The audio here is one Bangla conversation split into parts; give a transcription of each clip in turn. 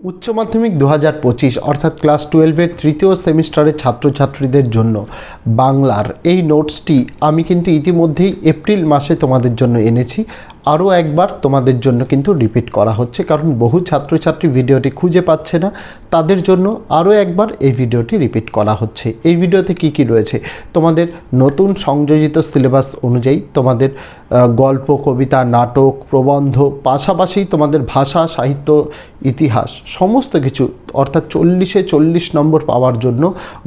উচ্চ মাধ্যমিক দু হাজার পঁচিশ, অর্থাৎ ক্লাস টুয়েলভের তৃতীয় সেমিস্টারের ছাত্রছাত্রীদের জন্য বাংলার এই নোটসটি আমি কিন্তু ইতিমধ্যেই এপ্রিল মাসে তোমাদের জন্য এনেছি। আরও একবার তোমাদের জন্য কিন্তু রিপিট করা হচ্ছে, কারণ বহু ছাত্রছাত্রী ভিডিওটি খুঁজে পাচ্ছে না। তাদের জন্য আরও একবার এই ভিডিওটি রিপিট করা হচ্ছে। এই ভিডিওতে কি কি রয়েছে? তোমাদের নতুন সংযোজিত সিলেবাস অনুযায়ী তোমাদের গল্প, কবিতা, নাটক, প্রবন্ধ, পাশাপাশি তোমাদের ভাষা, সাহিত্য, ইতিহাস সমস্ত কিছু, অর্থাৎ চল্লিশে চল্লিশ নম্বর পাওয়ার জন্য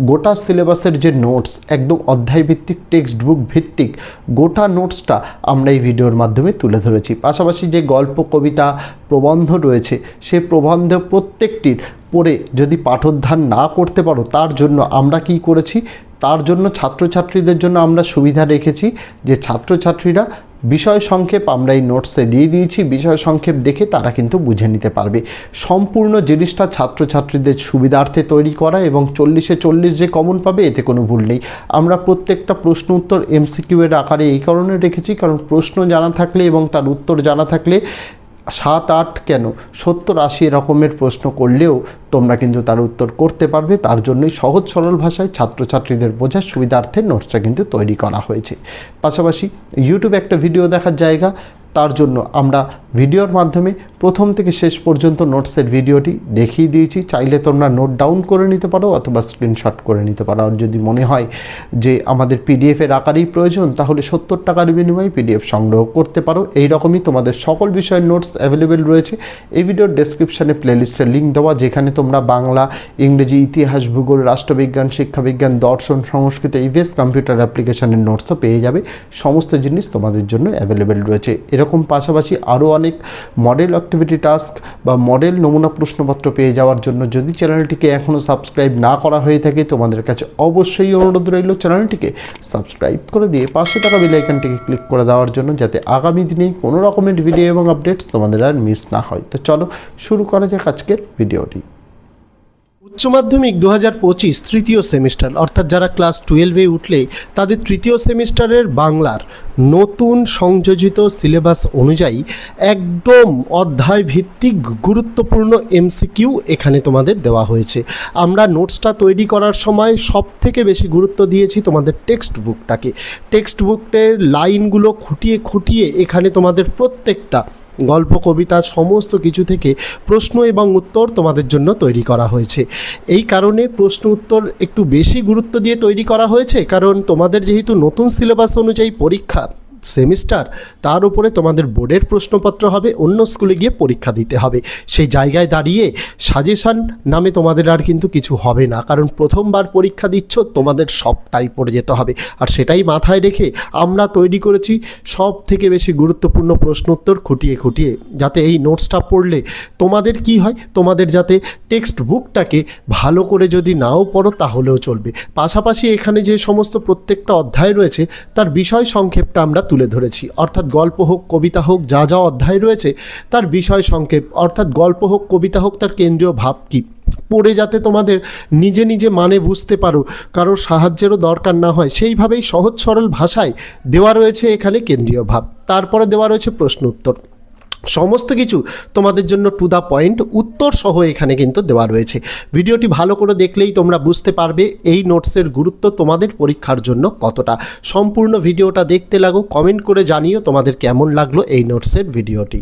গোটা সিলেবাসের যে নোটস একদম অধ্যায় ভিত্তিক টেক্সট বুক ভিত্তিক গোটা নোটসটা আমরা এই ভিডিওর মাধ্যমে তুলে ধরেছি। পাশাপাশি যে গল্প, কবিতা, প্রবন্ধ রয়েছে, সে প্রবন্ধ প্রত্যেকটির পড়ে যদি পাঠোদ্ধার না করতে পারো, তার জন্য আমরা কি করেছি? তার জন্য ছাত্রছাত্রীদের জন্য আমরা সুবিধা রেখেছি যে ছাত্রছাত্রীরা বিষয় সংক্ষেপ আমরা এই নোটসে দিয়ে দিয়েছি। বিষয় সংক্ষেপ দেখে তারা কিন্তু বুঝে নিতে পারবে। সম্পূর্ণ জিনিসটা ছাত্রছাত্রীদের সুবিধার্থে তৈরি করা এবং চল্লিশে চল্লিশ যে কমন পাবে, এতে কোনো ভুল নেই। আমরা প্রত্যেকটা প্রশ্ন উত্তর এমসিকিউ এর আকারে এই কারণে রেখেছি, কারণ প্রশ্ন জানা থাকলে এবং তার উত্তর জানা থাকলে সাত, আট কেন? সত্তর, আশি রকমের প্রশ্ন করলেও তোমরা কিন্তু তার উত্তর করতে পারবে। তার জন্যই সহজ, সরল ভাষায় ছাত্রছাত্রীদের বোঝার সুবিধার্থে নোটসটা কিন্তু তৈরি করা হয়েছে। পাশাপাশি ইউটিউবে একটা ভিডিও দেখার জায়গা। তার জন্য আমরা ভিডিওর মাধ্যমে প্রথম থেকে শেষ পর্যন্ত নোটসের ভিডিওটি দেখিয়ে দিয়েছি। চাইলে তোমরা নোট ডাউন করে নিতে পারো অথবা স্ক্রিনশট করে নিতে পারো। আর যদি মনে হয় যে আমাদের পিডিএফের আকারেই প্রয়োজন, তাহলে সত্তর টাকার বিনিময়ে পিডিএফ সংগ্রহ করতে পারো। এই রকমই তোমাদের সকল বিষয়ের নোটস অ্যাভেলেবেল রয়েছে। এই ভিডিওর ডেসক্রিপশানে প্লেলিস্টের লিঙ্ক দেওয়া, যেখানে তোমরা বাংলা, ইংরেজি, ইতিহাস, ভূগোল, রাষ্ট্রবিজ্ঞান, শিক্ষাবিজ্ঞান, দর্শন, সংস্কৃত ইভিএস কম্পিউটার অ্যাপ্লিকেশনের নোটসও পেয়ে যাবে। সমস্ত জিনিস তোমাদের জন্য অ্যাভেলেবেল রয়েছে। এরকম পাশাপাশি আরও অনেক মডেল অ্যাক্টিভিটি টাস্ক বা মডেল নমুনা প্রশ্নপত্র পেয়ে যাওয়ার জন্য যদি চ্যানেলটিকে এখনও সাবস্ক্রাইব না করা হয়ে থাকে, তোমাদের কাছে অবশ্যই অনুরোধ রইল চ্যানেলটিকে সাবস্ক্রাইব করে দিয়ে পাশে থাকা বেলাইকানটিকে ক্লিক করে দেওয়ার জন্য যাতে আগামী দিনে কোনো রকমের ভিডিও এবং আপডেটস তোমাদের আর মিস না হয়। তো চলো শুরু করা যাক আজকের ভিডিওটি উচ্চ মাধ্যমিক দু হাজার পঁচিশ তৃতীয় সেমিস্টার, অর্থাৎ যারা ক্লাস টুয়েলভে উঠলে তাদের তৃতীয় সেমিস্টারের বাংলার নতুন সংযোজিত সিলেবাস অনুযায়ী একদম অধ্যায় ভিত্তিক গুরুত্বপূর্ণ এমসিকিউ এখানে তোমাদের দেওয়া হয়েছে। আমরা নোটসটা তৈরি করার সময় সব থেকে বেশি গুরুত্ব দিয়েছি তোমাদের টেক্সট বুকটাকে টেক্সট বুকটের লাইনগুলো খুঁটিয়ে খুঁটিয়ে এখানে তোমাদের প্রত্যেকটা গল্প, কবিতা, সমস্ত কিছু থেকে প্রশ্ন এবং উত্তর তোমাদের জন্য তৈরি করা হয়েছে। এই কারণে প্রশ্ন, উত্তর একটু বেশি গুরুত্ব দিয়ে তৈরি করা হয়েছে, কারণ তোমাদের যেহেতু নতুন সিলেবাস অনুযায়ী পরীক্ষা সেমিস্টার, তার উপরে তোমাদের বোর্ডের প্রশ্নপত্র হবে, অন্য স্কুলে গিয়ে পরীক্ষা দিতে হবে। সেই জায়গায় দাঁড়িয়ে সাজেশান নামে তোমাদের আর কিন্তু কিছু হবে না, কারণ প্রথমবার পরীক্ষা দিচ্ছ, তোমাদের সবটাই পড়ে যেতে হবে। আর সেটাই মাথায় রেখে আমরা তৈরি করেছি সব থেকে বেশি গুরুত্বপূর্ণ প্রশ্ন উত্তর খুঁটিয়ে খুঁটিয়ে, যাতে এই নোটসটা পড়লে তোমাদের কি হয়, তোমাদের যাতে টেক্সট বুকটাকে ভালো করে যদি নাও পড়ো, তাহলেও চলবে। পাশাপাশি এখানে যে সমস্ত প্রত্যেকটা অধ্যায় রয়েছে, তার বিষয় সংক্ষেপটা আমরা তুলে ধরেছি। অর্থাৎ গল্প হোক, কবিতা হোক, যা যা অধ্যায় রয়েছে, তার বিষয় সংক্ষেপ। অর্থাৎ গল্প হোক, কবিতা হোক, তার কেন্দ্রীয় ভাব কী? পড়ে যাতে তোমাদের নিজে নিজে মানে বুঝতে পারো, কারোর সাহায্যেরও দরকার না হয়। সেইভাবেই সহজ সরল ভাষায় দেওয়া রয়েছে এখানে কেন্দ্রীয় ভাব। তারপরে দেওয়া রয়েছে প্রশ্ন উত্তর সমস্ত কিছু তোমাদের জন্য টু দ্য পয়েন্ট উত্তর সহ এখানে কিন্তু দেওয়া রয়েছে। ভিডিওটি ভালো করে দেখলেই তোমরা বুঝতে পারবে এই নোটসের গুরুত্ব তোমাদের পরীক্ষার জন্য কতটা। সম্পূর্ণ ভিডিওটা দেখতে লাগো কমেন্ট করে জানিও তোমাদের কেমন লাগল এই নোটসের ভিডিওটি।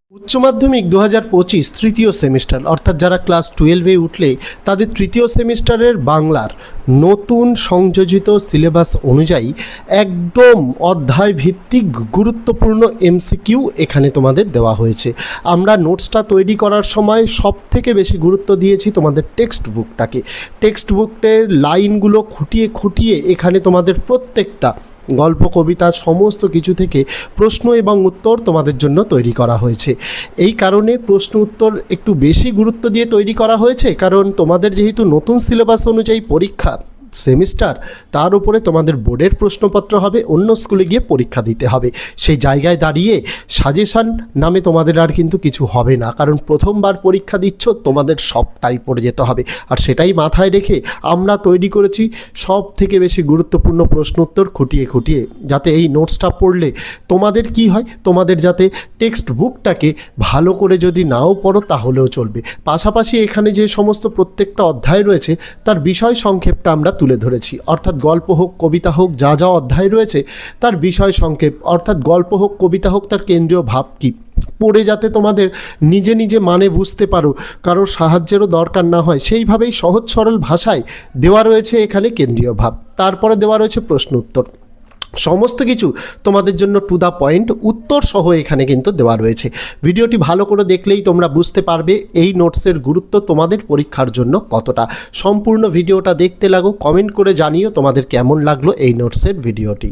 উচ্চ মাধ্যমিক দু হাজার পঁচিশ তৃতীয় সেমিস্টার, অর্থাৎ যারা ক্লাস টুয়েলভে উঠলে তাদের তৃতীয় সেমিস্টারের বাংলার নতুন সংযোজিত সিলেবাস অনুযায়ী একদম অধ্যায় ভিত্তিক গুরুত্বপূর্ণ এমসিকিউ এখানে তোমাদের দেওয়া হয়েছে। আমরা নোটসটা তৈরি করার সময় সব থেকে বেশি গুরুত্ব দিয়েছি তোমাদের টেক্সট বুকটাকে টেক্সট বুকের লাইনগুলো খুঁটিয়ে খুঁটিয়ে এখানে তোমাদের প্রত্যেকটা গল্প, কবিতা, সমস্ত কিছু থেকে প্রশ্ন এবং উত্তর তোমাদের জন্য তৈরি করা হয়েছে। এই কারণে প্রশ্ন, উত্তর একটু বেশি গুরুত্ব দিয়ে তৈরি করা হয়েছে, কারণ তোমাদের যেহেতু নতুন সিলেবাস অনুযায়ী পরীক্ষা সেমিস্টার, তার উপরে তোমাদের বোর্ডের প্রশ্নপত্র হবে, অন্য স্কুলে গিয়ে পরীক্ষা দিতে হবে। সেই জায়গায় দাঁড়িয়ে সাজেশান নামে তোমাদের আর কিন্তু কিছু হবে না, কারণ প্রথমবার পরীক্ষা দিচ্ছ, তোমাদের সবটাই পড়ে যেতে হবে। আর সেটাই মাথায় রেখে আমরা তৈরি করেছি সব থেকে বেশি গুরুত্বপূর্ণ প্রশ্ন উত্তর খুঁটিয়ে খুঁটিয়ে, যাতে এই নোটসটা পড়লে তোমাদের কি হয়, তোমাদের যাতে টেক্সট বুকটাকে ভালো করে যদি নাও পড়ো, তাহলেও চলবে। পাশাপাশি এখানে যে সমস্ত প্রত্যেকটা অধ্যায় রয়েছে, তার বিষয় সংক্ষেপটা আমরা তুলে ধরেছি। অর্থাৎ গল্প হোক, কবিতা হোক, যা যা অধ্যায় রয়েছে, তার বিষয় সংক্ষেপ। অর্থাৎ গল্প হোক, কবিতা হোক, তার কেন্দ্রীয় ভাব কী? পড়ে যাতে তোমাদের নিজে নিজে মানে বুঝতে পারো, কারোর সাহায্যেরও দরকার না হয়, সেইভাবেই সহজ সরল ভাষায় দেওয়া রয়েছে এখানে কেন্দ্রীয় ভাব। তারপরে দেওয়া রয়েছে প্রশ্ন উত্তর সমস্ত কিছু তোমাদের জন্য টু দ্য পয়েন্ট উত্তর সহ এখানে কিন্তু দেওয়া রয়েছে। ভিডিওটি ভালো করে দেখলেই তোমরা বুঝতে পারবে এই নোটসের গুরুত্ব তোমাদের পরীক্ষার জন্য কতটা। সম্পূর্ণ ভিডিওটা দেখতে লাগো কমেন্ট করে জানিও তোমাদের কেমন লাগল এই নোটসের ভিডিওটি।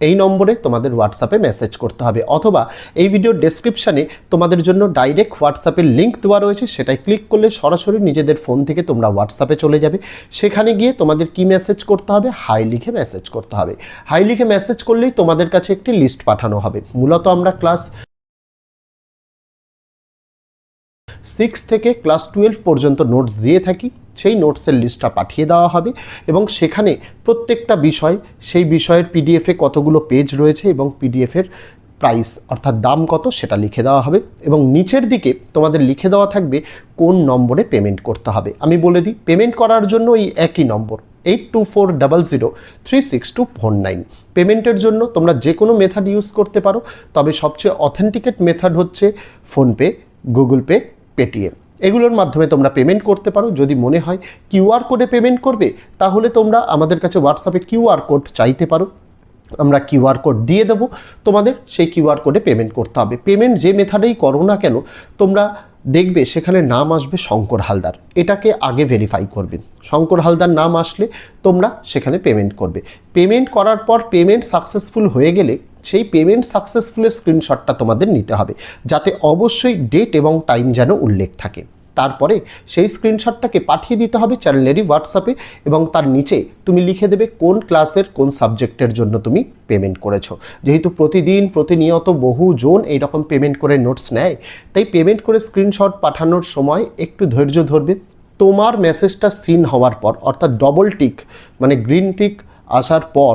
এই নম্বরে তোমাদের হোয়াটসঅ্যাপে মেসেজ করতে হবে অথবা এই ভিডিওর ডেসক্রিপশানে তোমাদের জন্য ডাইরেক্ট হোয়াটসঅ্যাপের লিঙ্ক দেওয়া রয়েছে সেটাই ক্লিক করলে সরাসরি নিজেদের ফোন থেকে তোমরা হোয়াটসঅ্যাপে চলে যাবে। সেখানে গিয়ে তোমাদের কি মেসেজ করতে হবে? হাই লিখে মেসেজ করতে হবে। হাই লিখে মেসেজ করলেই তোমাদের কাছে একটি লিস্ট পাঠানো হবে। মূলত আমরা ক্লাস সিক্স থেকে ক্লাস টুয়েলভ পর্যন্ত নোটস দিয়ে থাকি, সেই নোটসের লিস্টটা পাঠিয়ে দেওয়া হবে এবং সেখানে প্রত্যেকটা বিষয়, সেই বিষয়ের পিডিএফে কতগুলো পেজ রয়েছে এবং পিডিএফের প্রাইস অর্থাৎ দাম কত, সেটা লিখে দেওয়া হবে এবং নিচের দিকে তোমাদের লিখে দেওয়া থাকবে কোন নম্বরে পেমেন্ট করতে হবে। আমি বলে দিই পেমেন্ট করার জন্য এই একই number eight two four double zero three six two four nine পেমেন্টের জন্য তোমরা যে কোনো মেথড ইউজ করতে পারো, তবে সবচেয়ে অথেন্টিকেট মেথড হচ্ছে ফোনপে গুগল পে পেটিএম। এগুলোর মাধ্যমে তোমরা পেমেন্ট করতে পারো। যদি মনে হয় কিউআর কোডে পেমেন্ট করবে, তাহলে তোমরা আমাদের কাছে হোয়াটসঅ্যাপে কিউআর কোড চাইতে পারো। আমরা কিউআর কোড দিয়ে দেবো। তোমাদের সেই কিউআর কোডে পেমেন্ট করতে হবে। পেমেন্ট যে মেথাডেই করো না কেন, তোমরা দেখবে সেখানে নাম আসবে শঙ্কর হালদার। এটাকে আগে ভেরিফাই করবেন শঙ্কর হালদার নাম আসলে তোমরা সেখানে পেমেন্ট করবে। পেমেন্ট করার পর পেমেন্ট সাকসেসফুল হয়ে গেলে সেই পেমেন্ট সাকসেসফুলের স্ক্রিনশটটা তোমাদের নিতে হবে। যাতে অবশ্যই ডেট এবং টাইম যেন উল্লেখ থাকে। তারপরে সেই স্ক্রিনশটটাকে পাঠিয়ে দিতে হবে চ্যানেলেরই হোয়াটসঅ্যাপে এবং তার নিচে তুমি লিখে দেবে কোন ক্লাসের কোন সাবজেক্টের জন্য তুমি পেমেন্ট করেছ। যেহেতু প্রতিদিন, প্রতিনিয়ত বহু জন এইরকম পেমেন্ট করে নোটস নেয়, তাই পেমেন্ট করে স্ক্রিনশট পাঠানোর সময় একটু ধৈর্য ধরবে। তোমার মেসেজটা সিন হওয়ার পর, অর্থাৎ ডবল টিক মানে গ্রিন টিক আসার পর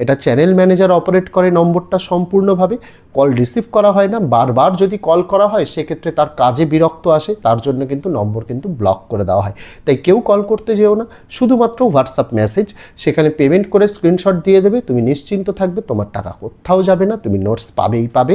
এটা চ্যানেল ম্যানেজার অপারেট করে নম্বরটা সম্পূর্ণভাবে কল রিসিভ করা হয় না। বারবার যদি কল করা হয়, সেক্ষেত্রে তার কাজে বিরক্ত আসে। তার জন্য কিন্তু নম্বর কিন্তু ব্লক করে দেওয়া হয়। তাই কেউ কল করতে যেও না। শুধুমাত্র হোয়াটসঅ্যাপ মেসেজ সেখানে পেমেন্ট করে স্ক্রিনশট দিয়ে দেবে। তুমি নিশ্চিন্ত থাকবে, তোমার টাকা কোথাও যাবে না। তুমি নোটস পাবেই পাবে।